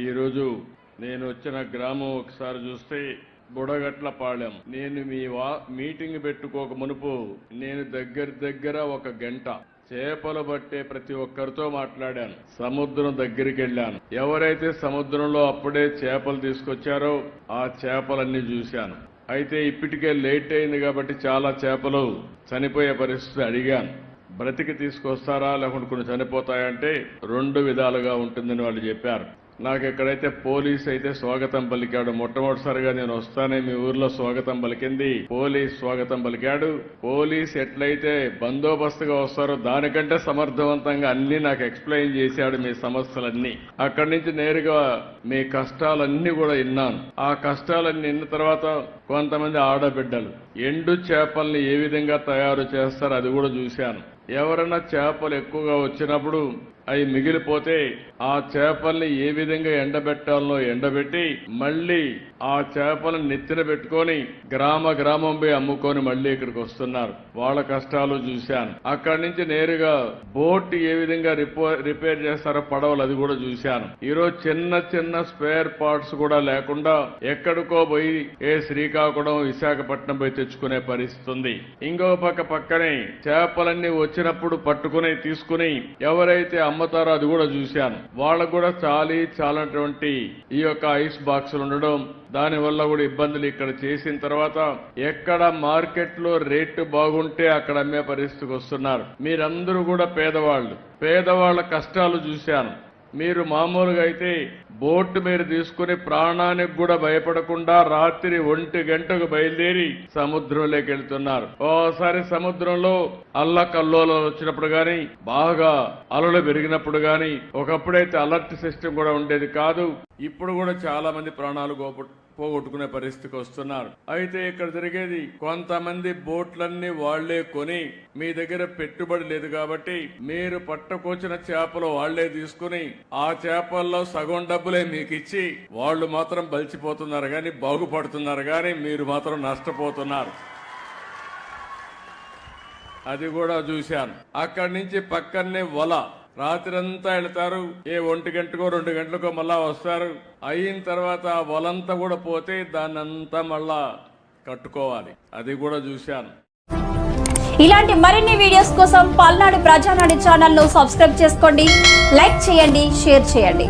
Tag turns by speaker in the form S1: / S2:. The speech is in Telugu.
S1: ఈరోజు నేను వచ్చిన గ్రామం ఒకసారి చూస్తే బుడగట్ల పాళెం నేను మీ వా మీటింగ్ పెట్టుకోక మునుపు నేను దగ్గర దగ్గర ఒక గంట చేపలు పట్టే ప్రతి ఒక్కరితో మాట్లాడాను. సముద్రం దగ్గరికి వెళ్ళాను ఎవరైతే సముద్రంలో అప్పుడే చేపలు తీసుకొచ్చారో ఆ చేపలన్నీ చూశాను. అయితే ఇప్పటికే లేట్ అయింది కాబట్టి చాలా చేపలు చనిపోయే పరిస్థితి అడిగాను. బ్రతికి తీసుకొస్తారా లేకుంటే కొన్ని చనిపోతాయంటే రెండు విధాలుగా ఉంటుందని వాళ్ళు చెప్పారు. నాకు ఎక్కడైతే పోలీస్ అయితే స్వాగతం పలికాడు మొట్టమొదటిసారిగా నేను వస్తానే మీ ఊర్లో స్వాగతం పలికింది. పోలీస్ స్వాగతం పలికాడు. పోలీస్ ఎట్లయితే బందోబస్తుగా వస్తారో దానికంటే సమర్థవంతంగా అన్ని నాకు ఎక్స్ప్లెయిన్ చేశాడు మీ సమస్యలన్నీ. అక్కడి నుంచి నేరుగా మీ కష్టాలన్నీ కూడా విన్నాను. ఆ కష్టాలన్నీ విన్న తర్వాత కొంతమంది ఆడబిడ్డలు ఎండు చేపల్ని ఏ విధంగా తయారు చేస్తారో అది కూడా చూశాను. ఎవరైనా చేపలు ఎక్కువగా వచ్చినప్పుడు అవి మిగిలిపోతే ఆ చేపల్ని ఏ విధంగా ఎండబెట్టాలనో ఎండబెట్టి మళ్ళీ ఆ చేపలను నెత్తిన పెట్టుకొని గ్రామ గ్రామం పోయి అమ్ముకొని మళ్ళీ ఇక్కడికి వస్తున్నారు. వాళ్ళ కష్టాలు చూశాను. అక్కడి నుంచి నేరుగా బోట్ ఏ విధంగా రిపేర్ చేస్తారో పడవలు అది కూడా చూశాను. ఈరోజు చిన్న చిన్న స్పేర్ పార్ట్స్ కూడా లేకుండా ఎక్కడికో పోయి ఏ శ్రీకాకుళం విశాఖపట్నం పోయి తెచ్చుకునే పరిస్థితి ఉంది. ఇంకో పక్క పక్కనే చేపలన్నీ వచ్చి వచ్చినప్పుడు పట్టుకుని తీసుకుని ఎవరైతే అమ్ముతారో అది కూడా చూశాను. వాళ్ళకు కూడా చాలి చాలనటువంటి ఈ యొక్క ఐస్ బాక్సులు ఉండడం దాని వల్ల కూడా ఇబ్బందులు ఇక్కడ చేసిన తర్వాత ఎక్కడ మార్కెట్లో రేటు బాగుంటే అక్కడ అమ్మే పరిస్థితికి వస్తున్నారు. మీరందరూ కూడా పేదవాళ్ళు. పేదవాళ్ళ కష్టాలు చూశాను. మీరు మామూలుగా అయితే బోటు మీరు తీసుకుని ప్రాణానికి కూడా భయపడకుండా రాత్రి ఒంటి గంటకు బయలుదేరి సముద్రంలోకి వెళ్తున్నారు. ఓసారి సముద్రంలో అల్లకల్లోలం వచ్చినప్పుడు గాని బాగా అలలు పెరిగినప్పుడు గాని ఒకప్పుడైతే అలర్ట్ సిస్టమ్ కూడా ఉండేది కాదు. ఇప్పుడు కూడా చాలా మంది ప్రాణాలు గోప పోగొట్టుకునే పరిస్థితికి వస్తున్నారు. అయితే ఇక్కడ జరిగేది కొంతమంది బోట్లన్నీ వాళ్ళే కొని మీ దగ్గర పెట్టుబడి లేదు కాబట్టి మీరు పట్టుకొచ్చిన చేపలు వాళ్ళే తీసుకుని ఆ చేపల్లో సగం డబ్బులే మీకు ఇచ్చి వాళ్ళు మాత్రం బలిచిపోతున్నారు కానీ బాగుపడుతున్నారు కానీ మీరు మాత్రం నష్టపోతున్నారు. అది కూడా చూశాను. అక్కడి నుంచి పక్కనే వల. రాత్రంతా వెళ్తారు. ఏ ఒంటి గంటకో రెండు గంటలకో మళ్ళా వస్తారు. అయిన తర్వాత ఆ వలంతా కూడా పోతే దాన్నంతా మళ్ళా కట్టుకోవాలి. అది కూడా చూశాను.
S2: ఇలాంటి మరిన్ని వీడియోస్ కోసం పల్నాడు ప్రజానాడు ఛానల్ను సబ్స్క్రైబ్ చేసుకోండి. లైక్ చేయండి షేర్ చేయండి.